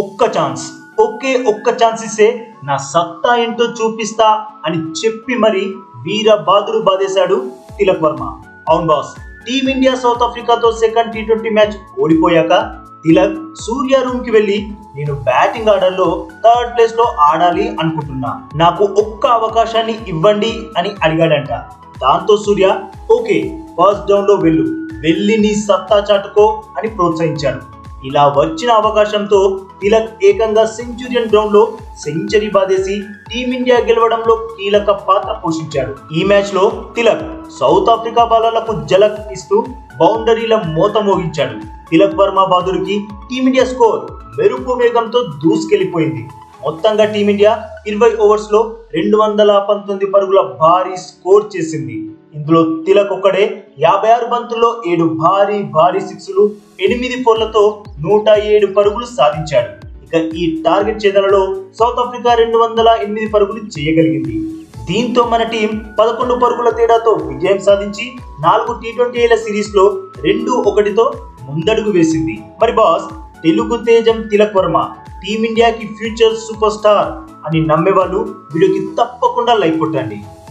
ఒక్క ఛాన్స్ ఒకే ఒక్క ఛాన్స్ ఇస్తే నా సత్తా ఏంటో చూపిస్తా అని చెప్పి మరి వీర బాదుడు బాధేశాడు తిలక్ వర్మ. అవును బాస్ టీమిండియా సౌత్ ఆఫ్రికాతో సెకండ్ టీ ట్వంటీ మ్యాచ్ ఓడిపోయాక తిలక్ సూర్య రూమ్కి వెళ్ళి నేను బ్యాటింగ్ ఆర్డర్లో థర్డ్ ప్లేస్లో ఆడాలి అనుకుంటున్నా. నాకు ఒక్క అవకాశాన్ని ఇవ్వండి అని అడిగాడంట. దాంతో సూర్య ఓకే ఫస్ట్ డౌన్లో వెళ్ళు వెళ్ళి నీ సత్తా చాటుకో అని ప్రోత్సహించాడు. ఇలా వచ్చిన అవకాశంతో తిలక్ ఏకంగా సెంచురియన్ గ్రౌండ్లో సెంచరీ బాధేసి టీమిండియా గెలవడంలో కీలక పాత్ర పోషించాడు. ఈ మ్యాచ్లో తిలక్ సౌత్ ఆఫ్రికా బాలర్లకు జలక్ ఇస్తూ బౌండరీల మోత మోగించాడు. తిలక్ వర్మ బాదుడికి టీమిండియా స్కోర్ మెరుపు వేగంతో దూసుకెళ్ళిపోయింది. మొత్తంగా టీమిండియా ఇరవై ఓవర్స్లో రెండు వందల పంతొమ్మిది పరుగుల భారీ స్కోర్ చేసింది. ఇందులో తిలక్ ఒక్కడే యాభై ఆరు బంతుల్లో ఏడు భారీ భారీ సిక్స్లు ఎనిమిది ఫోర్లతో నూట ఏడు పరుగులు సాధించాడు. ఇక ఈ టార్గెట్ ఛేదనలో సౌత్ ఆఫ్రికా రెండు వందల ఎనిమిది పరుగులు చేయగలిగింది. దీంతో మన టీం పదకొండు పరుగుల తేడాతో విజయం సాధించి నాలుగు టీ ట్వంటీల సిరీస్లో రెండు ఒకటితో ముందడుగు వేసింది. మరి బాస్ తెలుగు తేజం తిలక్ వర్మ టీమిండియాకి ఫ్యూచర్ సూపర్ స్టార్ అని నమ్మేవాళ్ళు వీడియోకి తప్పకుండా లైక్ కొట్టండి.